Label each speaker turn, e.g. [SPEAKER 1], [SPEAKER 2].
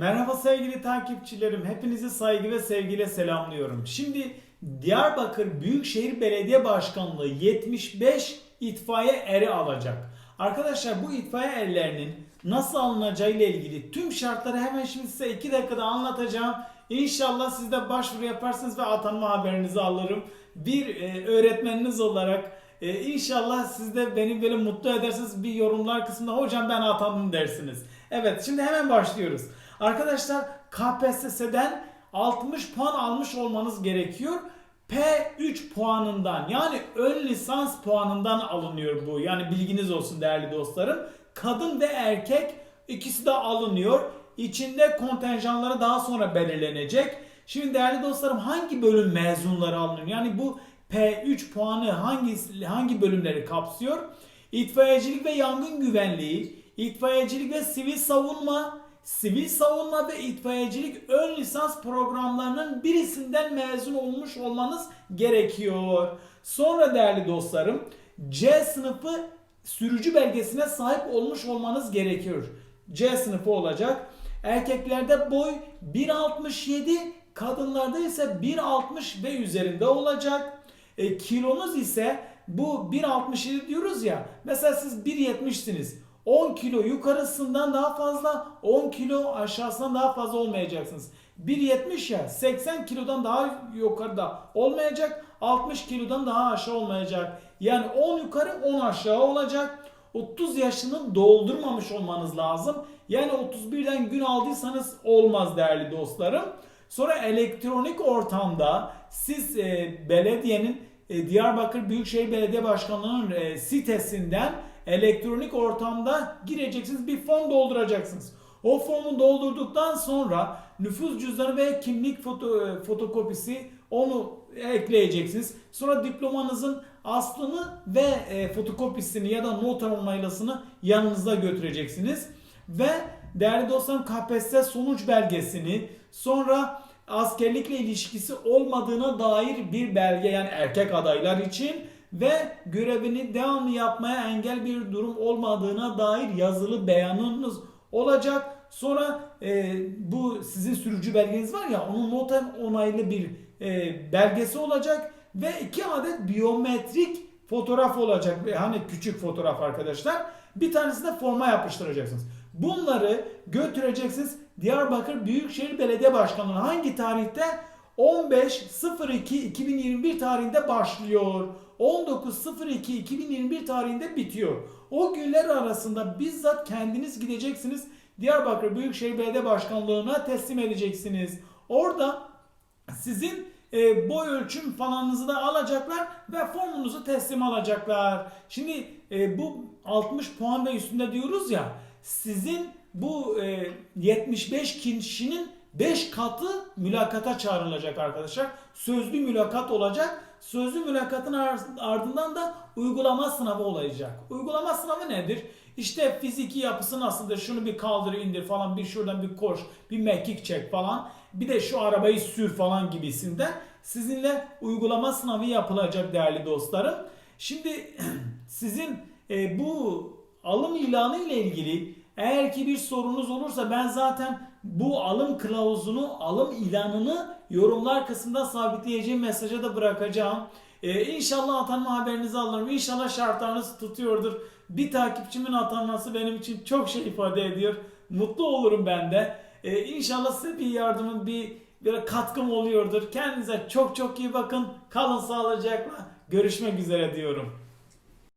[SPEAKER 1] Merhaba sevgili takipçilerim. Hepinizi saygı ve sevgiyle selamlıyorum. Şimdi Diyarbakır Büyükşehir Belediye Başkanlığı 75 itfaiye eri alacak. Arkadaşlar bu itfaiye erlerinin nasıl alınacağı ile ilgili tüm şartları hemen şimdi size 2 dakikada anlatacağım. İnşallah siz de başvuru yaparsınız ve atanma haberinizi alırım. Bir e, öğretmeniniz olarak e, inşallah siz de beni böyle mutlu edersiniz bir yorumlar kısmında hocam ben atandım dersiniz. Evet şimdi hemen başlıyoruz. Arkadaşlar KPSS'den 60 puan almış olmanız gerekiyor. P3 puanından yani ön lisans puanından alınıyor bu. Yani bilginiz olsun değerli dostlarım. Kadın ve erkek ikisi de alınıyor. İçinde kontenjanları daha sonra belirlenecek. Şimdi değerli dostlarım hangi bölüm mezunları alınıyor? Yani bu P3 puanı hangi hangi bölümleri kapsıyor? İtfaiyecilik ve yangın güvenliği, itfaiyecilik ve sivil savunma, sivil savunma ve itfaiyecilik ön lisans programlarının birisinden mezun olmuş olmanız gerekiyor. Sonra değerli dostlarım C sınıfı sürücü belgesine sahip olmuş olmanız gerekiyor. C sınıfı olacak. Erkeklerde boy 1.67, kadınlarda ise 1.60 ve üzerinde olacak. E, kilonuz ise bu 1.67 diyoruz ya. Mesela siz 1.70'siniz. 10 kilo yukarısından daha fazla, 10 kilo aşağısından daha fazla olmayacaksınız. 1.70 ya 80 kilodan daha yukarıda olmayacak, 60 kilodan daha aşağı olmayacak. Yani 10 yukarı 10 aşağı olacak. 30 yaşını doldurmamış olmanız lazım. Yani 31'den gün aldıysanız olmaz değerli dostlarım. Sonra elektronik ortamda siz e, belediyenin e, Diyarbakır Büyükşehir Belediye Başkanlığı'nın e, sitesinden elektronik ortamda gireceksiniz bir form dolduracaksınız. O formu doldurduktan sonra nüfus cüzdanı ve kimlik foto, e, fotokopisi onu ekleyeceksiniz. Sonra diplomanızın aslını ve e, fotokopisini ya da noter onaylasını yanınızda götüreceksiniz. Ve değerli dostlarım KPSS sonuç belgesini sonra askerlikle ilişkisi olmadığına dair bir belge yani erkek adaylar için ve görevini devamlı yapmaya engel bir durum olmadığına dair yazılı beyanınız olacak. Sonra e, bu sizin sürücü belgeniz var ya onun noter onaylı bir e, belgesi olacak ve iki adet biyometrik fotoğraf olacak. Hani küçük fotoğraf arkadaşlar. Bir tanesini de forma yapıştıracaksınız. Bunları götüreceksiniz Diyarbakır Büyükşehir Belediye Başkanlığı hangi tarihte? 15.02.2021 tarihinde başlıyor. 19.02.2021 tarihinde bitiyor. O günler arasında bizzat kendiniz gideceksiniz. Diyarbakır Büyükşehir Belediye Başkanlığı'na teslim edeceksiniz. Orada sizin e, boy ölçüm falanınızı da alacaklar ve formunuzu teslim alacaklar. Şimdi e, bu 60 puan ve üstünde diyoruz ya sizin bu e, 75 kişinin 5 katı mülakata çağrılacak arkadaşlar. Sözlü mülakat olacak. Sözlü mülakatın ar- ardından da uygulama sınavı olacak. Uygulama sınavı nedir? İşte fiziki yapısı nasıldır? Şunu bir kaldır indir falan bir şuradan bir koş bir mekik çek falan. Bir de şu arabayı sür falan gibisinden sizinle uygulama sınavı yapılacak değerli dostlarım. Şimdi sizin e, bu alım ilanı ile ilgili eğer ki bir sorunuz olursa ben zaten bu alım kılavuzunu, alım ilanını yorumlar kısmında sabitleyeceğim mesaja da bırakacağım. Ee, inşallah atanma haberinizi alırım. İnşallah şartlarınız tutuyordur. Bir takipçimin atanması benim için çok şey ifade ediyor. Mutlu olurum ben de. Ee, inşallah size bir yardımım, bir, bir katkım oluyordur. Kendinize çok çok iyi bakın. Kalın sağlıcakla. Görüşmek üzere diyorum.